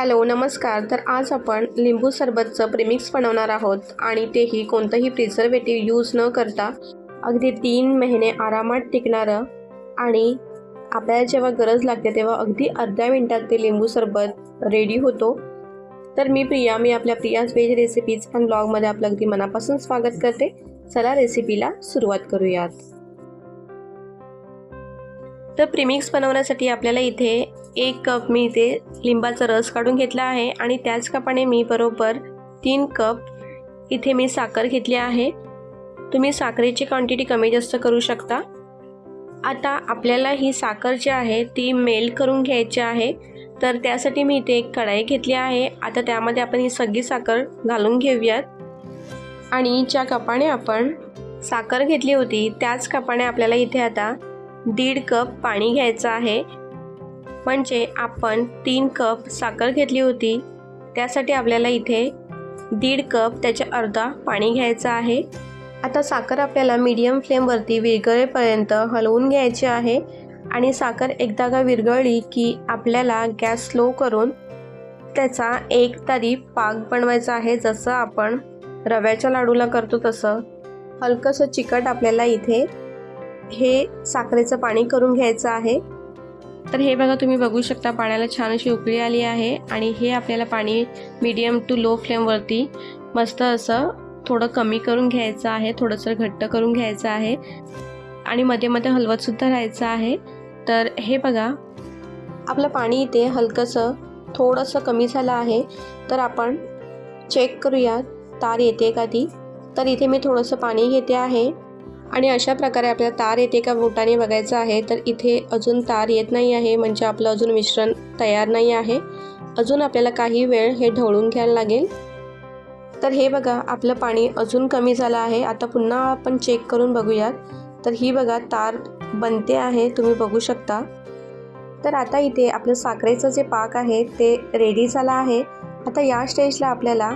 Hello नमस्कार. तर आज आपण लिंबू सरबतचं प्रेमिक्स बनवणार आहोत आणि तेही कोणतंही प्रिझर्वेटिव्ह यूज न करता अगदी तीन महिने आरामात टिकणारं आणि आपल्याला जेव्हा गरज लागते तेव्हा अगदी अर्ध्या मिनटात ते लिंबू सरबत रेडी होतो. तर मी प्रिया मी आपल्या प्रियाज वेज रेसिपीज अँड ब्लॉगमध्ये आपलं अगदी मनापासून स्वागत करते. चला रेसिपीला सुरुवात करूयात. तर प्रीमिक्स बनवण्यासाठी आपल्याला इथे एक कप मी इथे लिंबाचा रस काढून घेतला आहे आणि त्याच कपाने मी बरोबर तीन कप इथे मी साखर घेतली आहे. तुम्ही साखरेची क्वांटिटी कमी जास्त करू शकता. आता आपल्याला ही साखर जी आहे ती मेल्ट करून घ्यायची आहे. तर त्यासाठी मी इथे एक कढाई घेतली आहे. आता त्यामध्ये आपण ही सगळी साखर घालून घेऊयात. आणि ज्या कपाने आपण साखर घेतली होती त्याच कपाने आपल्याला इथे आता दीड कप पाणी घ्यायचं आहे. म्हणजे आपण तीन कप साखर घेतली होती. त्यासाठी आपल्याला इथे दीड कप त्याच्या अर्धा पाणी घ्यायचं आहे. आता साखर आपल्याला मीडियम फ्लेमवरती विरघळेपर्यंत हलवून घ्यायची आहे. आणि साखर एकदा का विरघळली की आपल्याला गॅस स्लो करून त्याचा एक तरी पाक बनवायचा आहे. जसं आपण रव्याच्या लाडूला करतो तसं. हलकंसं चिकट आपल्याला इथे हे साखरेचं पाणी करून घ्यायचं आहे. तर हे बघा तुम्ही बघू शकता पाण्याला छान अशी उकळी आली आहे आणि हे आपल्याला पाणी मीडियम टू लो फ्लेमवरती मस्त असं थोडं कमी करून घ्यायचं आहे थोडंसं घट्ट करून घ्यायचं आहे आणि मध्ये मध्ये हलवतसुद्धा राहायचं आहे. तर हे बघा आपलं पाणी इथे हलकंसं थोडंसं कमी झालं आहे. तर आपण चेक करूया तार येते का ती? तर इथे मी थोडंसं पाणी घेते आहे. आणि अशा प्रकारे आपल्याला तार येते का बोटाने बघायचं आहे तर इथे अजून तार येत नाही आहे म्हणजे आपलं अजून मिश्रण तयार नाही आहे. अजून आपल्याला काही वेळ हे ढवळून घ्यायला लागेल. तर हे बघा आपलं पाणी अजून कमी झालं आहे. आता पुन्हा आपण चेक करून बघूयात. तर ही बघा तार बनते आहे तुम्ही बघू शकता. तर आता इथे आपलं साखरेचं जे पाक आहे ते रेडी झालं आहे. आता या स्टेजला आपल्याला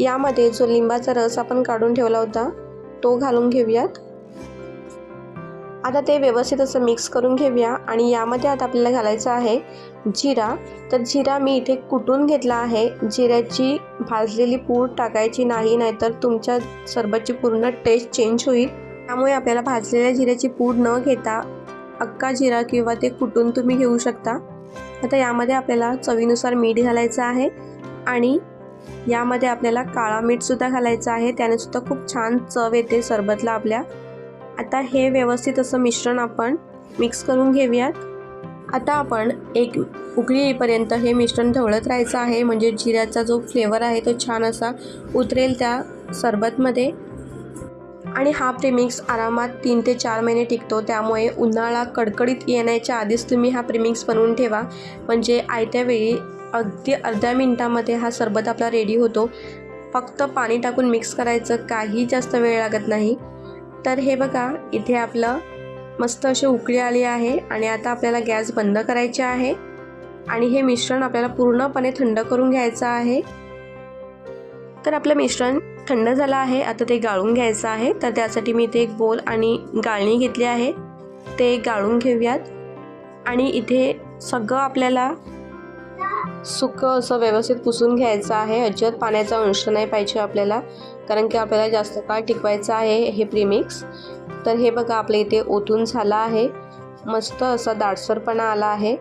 यामध्ये जो लिंबाचा रस आपण काढून ठेवला होता तो घालून घेऊयात. आता ते व्यवस्थित असं मिक्स करून घेऊया आणि यामध्ये आता आपल्याला घालायचं आहे जिरा. तर जिरा मी इथे कुटून घेतला आहे. जिऱ्याची भाजलेली पूड टाकायची नाही नाहीतर तुमच्या सरबतची पूर्ण टेस्ट चेंज होईल. त्यामुळे आपल्याला भाजलेल्या जिऱ्याची पूड न घेता अक्का जिरा किंवा ते कुटून तुम्ही घेऊ शकता. आता यामध्ये आपल्याला चवीनुसार मीठ घालायचं आहे आणि यामध्ये आपल्याला काळा मीठसुद्धा घालायचं आहे. त्याने सुद्धा खूप छान चव येते सरबतला आपल्या. आता हे व्यवस्थित असं मिश्रण आपण मिक्स करून घेऊयात. आता आपण एक उकळी येईपर्यंत हे मिश्रण ढवळत राहायचं आहे. म्हणजे जिऱ्याचा जो फ्लेवर आहे तो छान असा उतरेल त्या सरबतमध्ये. आणि हा प्रिमिक्स आरामात तीन ते चार महिने टिकतो. त्यामुळे उन्हाळा कडकडीत येण्याच्या आधीच तुम्ही हा प्रिमिक्स बनवून ठेवा. म्हणजे आयत्या वेळी अगदी अर्ध्या मिनटामध्ये हा सरबत आपला रेडी होतो. फक्त पाणी टाकून मिक्स करायचं काही जास्त वेळ लागत नाही. तर हे बघा इथे आपलं मस्त अशी उकळी आली आहे आणि आता आपल्याला गॅस बंद करायचे आहे. आणि हे मिश्रण आपल्याला पूर्णपणे थंड करून घ्यायचं आहे. तर आपलं मिश्रण थंड झालं आहे आता ते गाळून घ्यायचं आहे. तर त्यासाठी मी इथे एक बोल आणि गाळणी घेतली आहे. ते गाळून घेऊयात. आणि इथे सगळं आपल्याला सुकं असं व्यवस्थित पुसून घ्यायचं आहे. अजिबात पाण्याचा अंश नाही पाहिजे आपल्याला. कारण की आपल्याला जास्त काळ टिकवायचं आहे हे प्रीमिक्स तर हे बघा आपल्या इथे ओतून झालं आहे. मस्त असा दाटसरपणा आला आहे.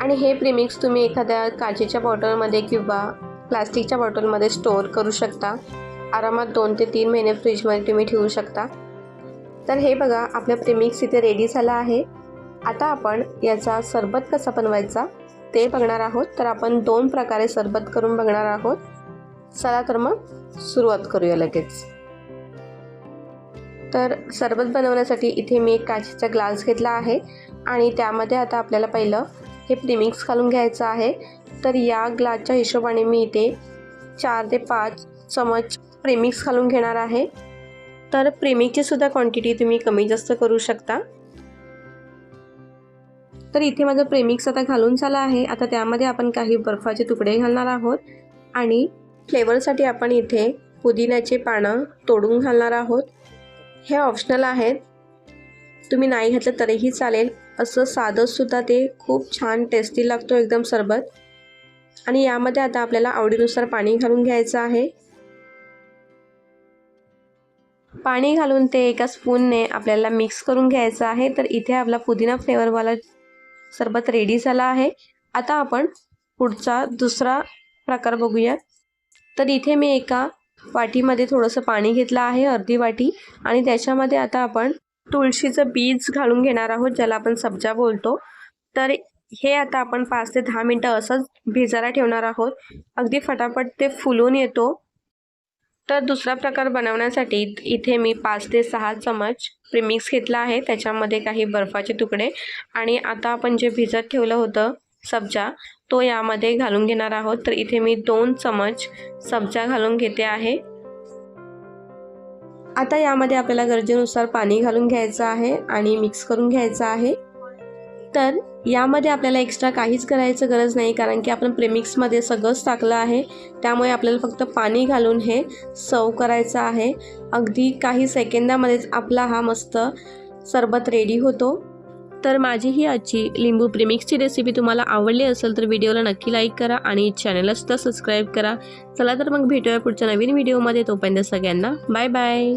आणि हे प्रीमिक्स तुम्ही एखाद्या काचेच्या बॉटलमध्ये किंवा प्लास्टिकच्या बॉटलमध्ये स्टोअर करू शकता. आरामात दोन ते तीन महिने फ्रीजमध्ये तुम्ही ठेवू शकता. तर हे बघा आपलं प्रीमिक्स इथे रेडी झालं आहे. आता आपण याचा सरबत कसा बनवायचा? ते बघणार आहोत. तर आपण दोन प्रकारे सरबत करून बघणार आहोत. चला तर मग सुरुवात करूया लगेच. तर सरबत बनवण्यासाठी इथे मी एक काचेचा ग्लास घेतला आहे. आणि त्यामध्ये आता आपल्याला पहिलं हे प्रीमिक्स घालून घ्यायचं आहे. तर या ग्लासच्या हिशोबाने मी इथे चार ते पाच चमच प्रेमिक्स घालून घेणार आहे. तर प्रेमिकची सुद्धा क्वांटिटी तुम्ही कमी जास्त करू शकता. तर इथे माझं प्रेमिक्स आता घालून झाला आहे. आता त्यामध्ये आपण काही बर्फाचे तुकडे घालणार आहोत. आणि फ्लेवरसाठी आपण इथे पुदिन्याचे पानं तोडून घालणार आहोत. हे ऑप्शनल आहेत. तुम्ही नाही घातलं तरीही चालेल. असं साधंसुद्धा ते खूप छान टेस्टी लागतो एकदम सरबत. आणि यामध्ये आता आपल्याला आवडीनुसार पाणी घालून घ्यायचं आहे. पाणी घालून ते एका स्पूनने आपल्याला मिक्स करून घ्यायचं आहे. तर इथे आपला पुदिना फ्लेवरवाला सरबत रेडी झाला आहे. आता आपण पुढचा दुसरा प्रकार बघूया. तर इथे मी एका वाटीमध्ये थोडंसं पाणी घेतलं आहे अर्धी वाटी. आणि त्याच्यामध्ये आता आपण तुळशीचं बीज घालून घेणार आहोत ज्याला आपण सब्जा बोलतो. तर हे आता आपण पाच ते दहा मिनटं असंच भिजायला ठेवणार आहोत. अगदी फटाफट ते फुलून येतो. तर दुसरा प्रकार बनवण्यासाठी इथे मी पाच ते सहा चमच प्रिमिक्स घेतला आहे. त्याच्यामध्ये काही बर्फाचे तुकडे आणि आता आपण जे भिजत ठेवलं होतं सब्जा तो यामध्ये घालून घेणार आहोत. तर इथे मी दोन चमच सब्जा घालून घेते आहे. आता यामध्ये आपल्याला गरजेनुसार पाणी घालून घ्यायचं आहे आणि मिक्स करून घ्यायचं आहे. तर यामध्ये आपल्याला एक्स्ट्रा काहीच करायचं गरज नाही कारण की आपण प्रेमिक्समध्ये सगळंच टाकलं आहे. त्यामुळे आपल्याला फक्त पाणी घालून हे सर्व करायचं आहे. अगदी काही सेकंदामध्येच आपला हा मस्त सरबत रेडी होतो. तर माझी ही आजची लिंबू प्रेमिक्सची रेसिपी तुम्हाला आवडली असेल तर व्हिडिओला नक्की लाईक करा आणि चॅनलला सुद्धा सबस्क्राईब करा. चला तर मग भेटूया पुढच्या नवीन व्हिडिओमध्ये तोपर्यंत सगळ्यांना बाय बाय